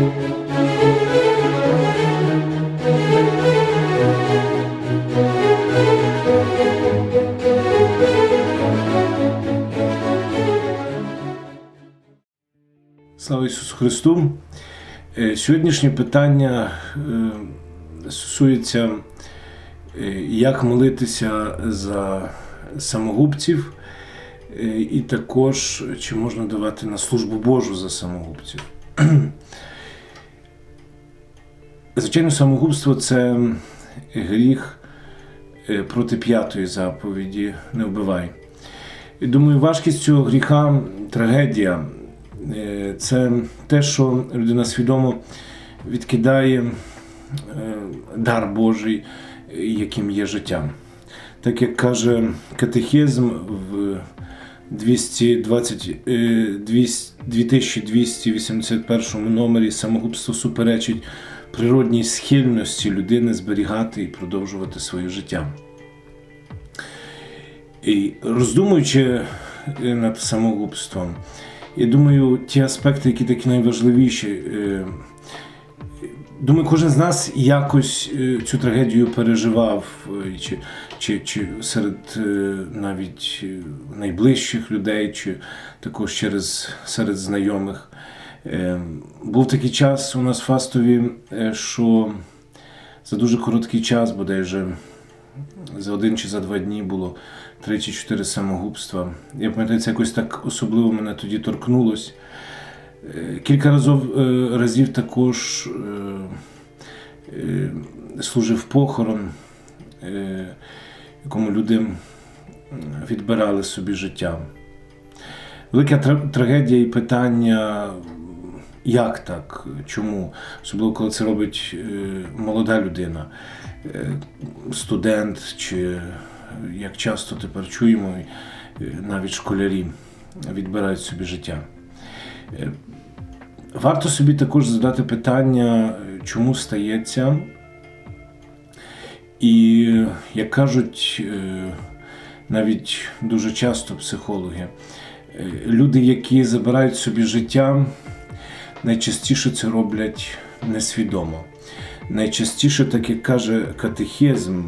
Слава Ісусу Христу! Е, Сьогоднішнє питання е, стосується, е, як молитися за самогубців, і також чи можна давати на службу Божу за самогубців. Звичайно, самогубство це гріх е, проти п'ятої заповіді не вбивай. Думаю, важкість цього гріха, трагедія е, це те, що людина свідомо відкидає е, дар Божий, яким є життя. Так як каже катехизм в 220, е, 200 2281 номері самогубство суперечить природній схильності людини зберігати і продовжувати своє життя. І роздумуючи е, над самогубством, я думаю, ті аспекти, які такі найважливіші. е, Думаю, кожен з нас якось е, цю трагедію переживав, чи, чи, чи серед навіть найближчих людей, чи також через серед знайомих. Е, Був такий час у нас в Фастові, е, що за дуже короткий час, bodajże за один чи за два дні було три чи чотири самогубства. Я пам'ятаю, це якось так особливо мене тоді торкнулось. Е, Кілька разів, разів також служив похорон, якому люди відбирали собі життя. Велика трагедія і питання, як так, чому, особливо коли це робить е, молода людина, е, студент, чи як часто тепер чуємо, е, навіть школярі відбирають собі життя. Е, Варто собі також задати питання, е, чому стається. І, як кажуть, е, навіть дуже часто психологи, е, люди, які забирають собі життя, найчастіше це роблять несвідомо. Найчастіше, так як каже катехизм,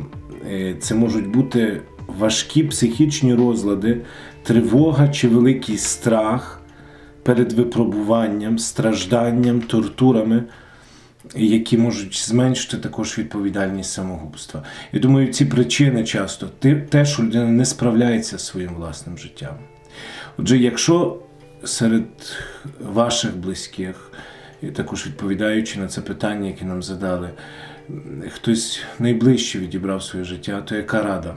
е, це можуть бути важкі психічні розлади, тривога чи великий страх перед випробуванням, стражданням, тортурами, які можуть зменшити також відповідальність самогубства. І думаю, ці причини часто те- що людина не справляється зі своїм власним життям. Отже, якщо серед ваших близьких, і також відповідаючи на це питання, яке нам задали, хтось найближче відібрав своє життя, то яка рада?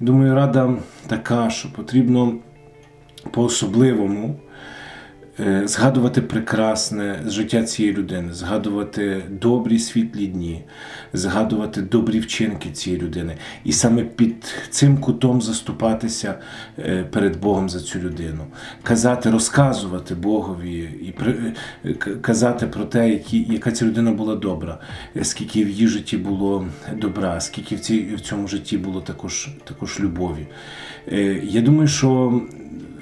Думаю, рада така, що потрібно по-особливому згадувати прекрасне життя цієї людини, згадувати добрі світлі дні, згадувати добрі вчинки цієї людини. І саме під цим кутом заступатися е, перед Богом за цю людину, казати, розказувати Богові і е, казати про те, які, яка ця людина була добра, е, скільки в її житті було добра, скільки в, цій, в цьому житті було також, також любові. Е, Я думаю, що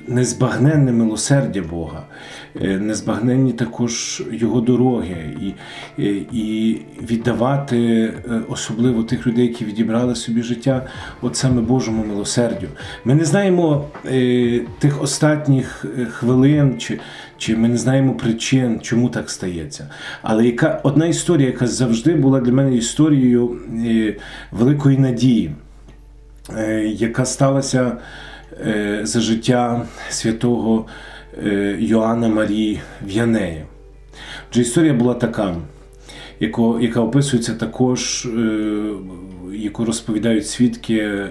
незбагненне милосердя Бога, е, незбагненні також Його дороги, і, і, і віддавати е, особливо тих людей, які відібрали собі життя, от саме Божому милосердю. Ми не знаємо е, тих останніх е, хвилин, чи, чи ми не знаємо причин, чому так стається. Але яка одна історія, яка завжди була для мене історією е, великої надії, е, яка сталася е, за життя святого е, Йоанна Марії В'янея. Отже, історія була така, яка описується також, е, яку розповідають свідки е,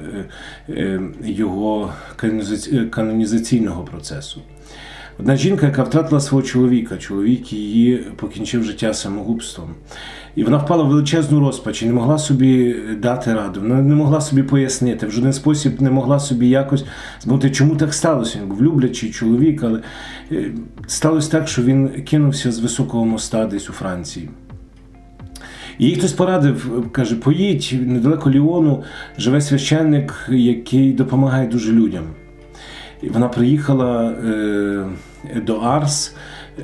е, його канонізаційного процесу. Одна жінка, яка втратила свого чоловіка, чоловік її покінчив життя самогубством. І вона впала в величезну розпач і не могла собі дати раду, вона не могла собі пояснити, в жоден спосіб не могла собі якось збути, чому так сталося. Він був люблячий чоловік, але е, сталося так, що він кинувся з високого моста десь у Франції. Їй хтось порадив, каже, поїдь недалеко Ліону, живе священник, який допомагає дуже людям. І вона приїхала е, до Арс,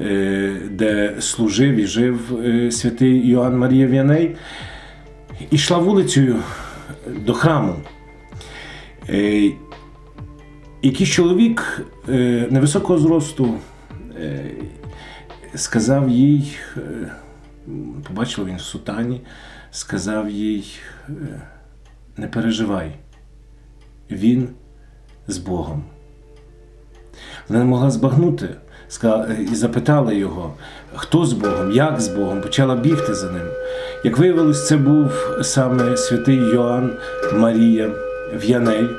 е, де служив і жив е, святий Йоанн Марія В'яней, і йшла вулицею до храму. Е, Якийсь чоловік невисокого зросту сказав їй, побачив він в сутані, сказав їй, не переживай, він з Богом. Вона не могла збагнути е, і запитала його, хто з Богом, як з Богом, почала бігти за ним. Як виявилось, це був саме святий Йоанн Марія В'яней,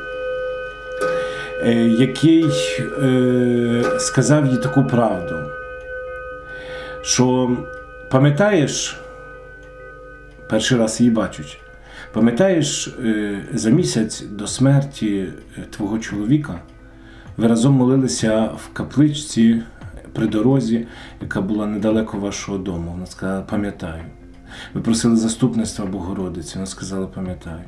е, який е, сказав їй таку правду, що пам'ятаєш, перший раз її бачучи, пам'ятаєш, за місяць до смерті твого чоловіка ви разом молилися в капличці при дорозі, яка була недалеко вашого дому. Вона сказала, пам'ятаю. Ви просили заступництва Богородиці, вона сказала, пам'ятаю.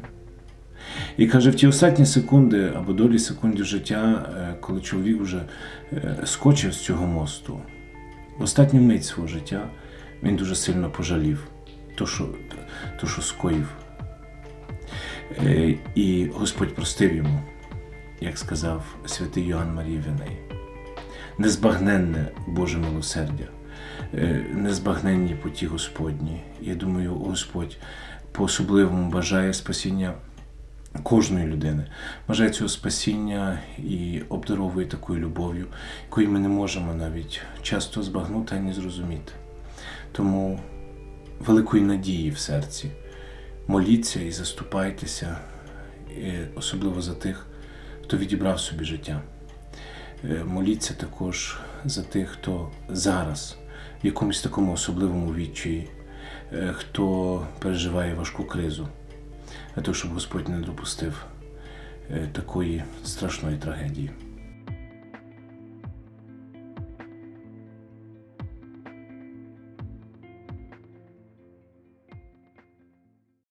І каже, в ті останні секунди або долі секунди життя, е, коли чоловік вже е, скочив з цього мосту, в останню мить свого життя він дуже сильно пожалів то, що, то, що скоїв. Е, І Господь простив йому, як сказав святий Йоанн Марія Віней. Незбагненне Боже милосердя, е, незбагненні путі Господні. Я думаю, Господь по-особливому бажає спасіння кожної людини, бажає цього спасіння і обдаровує такою любов'ю, якої ми не можемо навіть часто збагнути ані зрозуміти. Тому великої надії в серці. Моліться і заступайтеся, особливо за тих, хто відібрав собі життя. Е, Моліться також за тих, хто зараз в якомусь такому особливому відчаї, е, хто переживає важку кризу, для того, щоб Господь не допустив е, такої страшної трагедії.